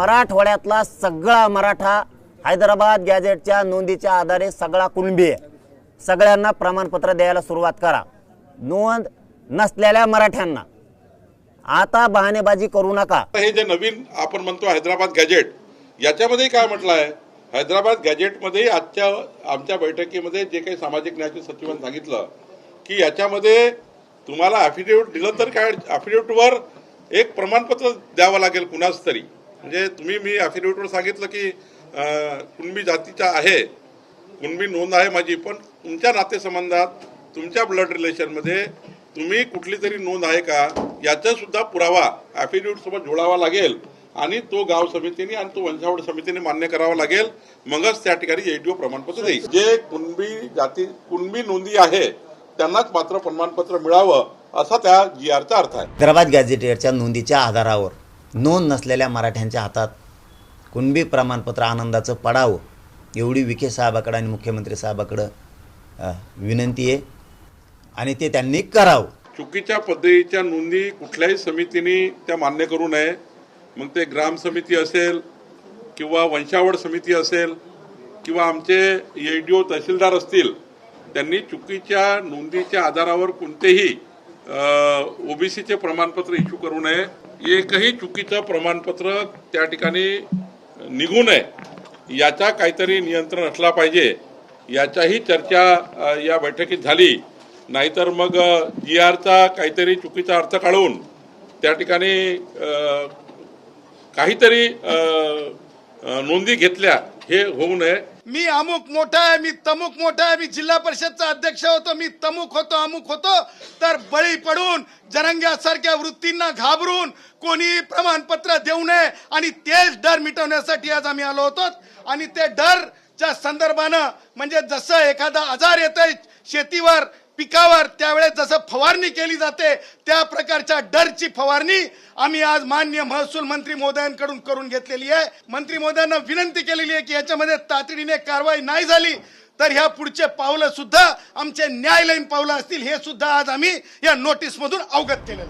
मराठवाड्यातला सगळा मराठा हैदराबाद गॅजेटच्या नोंदीच्या आधारे सगळा कुणबी आहे. सगळ्यांना प्रमाणपत्र द्यायला सुरुवात करा. नोंद नसलेल्या मराठ्यांना. आता बहाणेबाजी करू नका. हे जे नवीन आपण म्हणतो हैदराबाद गॅजेट याच्यामध्ये काय म्हटलं आहे हैदराबाद गॅजेटमध्ये आजच्या आमच्या बैठकीमध्ये जे काही सामाजिक न्यायाचे सचिवांनी सांगितलं की याच्यामध्ये तुम्हाला ॲफिडेविट दिलं तर काय ॲफिडेविटवर एक प्रमाणपत्र द्यावं लागेल कुणाच तरी. म्हणजे तुम्ही मी ॲफिडेविटवर सांगितलं की कुणबी जातीचा आहे कुणबी नोंद आहे माझी पण तुमच्या नातेसंबंधात तुमच्या ब्लड रिलेशनमध्ये तुम्ही कुठली तरी नोंद आहे का? याचासुद्धा पुरावा ॲफिडेविटसोबत जोडावा लागेल आणि तो गाव समितीने आणि तो वंशावळ समितीने मान्य करावा लागेल. मगच त्या ठिकाणी एटीओ प्रमाणपत्र देईल. जे कुणबी जाती कुणबी नोंदी आहे त्यांनाच मात्र प्रमाणपत्र मिळावं असा त्या जी आरचा अर्थ आहे. हैदराबाद गॅझेटियरच्या नोंदीच्या आधारावर नोंद नसलेल्या मराठ्यांच्या हातात कुणबी प्रमाणपत्र आनंदाचं पडावं एवढी विखे साहेबाकडं आणि मुख्यमंत्री साहेबाकडं विनंती आहे. आणि ते त्यांनी करावं. चुकीच्या पद्धतीच्या नोंदी कुठल्याही समितीने त्या मान्य करू नये. मग ते ग्राम समिती असेल किंवा वंशावळ समिती असेल किंवा आमचे एडीओ तहसीलदार असतील त्यांनी चुकीच्या नोंदीच्या आधारावर कोणतेही ओबीसीचे प्रमाणपत्र इश्यू करू नये. एकही चुकीचं प्रमाणपत्र त्या ठिकाणी निघू नये. याचा काहीतरी नियंत्रण असला पाहिजे. याच्याही चर्चा या बैठकीत झाली. नाहीतर मग जी आरचा काहीतरी चुकीचा अर्थ काढून त्या ठिकाणी काहीतरी नोंदी घेतल्या हे होऊ नये. मी अमुक मोठा आहे मी तमुक मोठा आहे मी जिल्हा परिषदचा अध्यक्ष होतो मी तमुक होतो अमुक होतो. तर बळी पडून जरंग्यासारख्या वृत्तींना घाबरून कोणी प्रमाणपत्र देऊ नये आणि तेच डर मिटवण्यासाठी आज आम्ही आलो होतो. आणि ते डरच्या संदर्भानं म्हणजे जसं एखादा आजार येतोय शेतीवर पिकावर त्यावेळेस जसं फवारणी केली जाते त्या प्रकारच्या डरची फवारणी आम्ही आज मान्य महसूल मंत्री मोदयांकडून करून घेतलेली आहे. मंत्री मोदयांना विनंती केलेली आहे की याच्यामध्ये तातडीने कारवाई नाही झाली तर ह्या पुढचे पावलं सुद्धा आमचे न्यायालयीन पावलं असतील हे सुद्धा आज आम्ही या नोटीसमधून अवगत केलेलं आहे.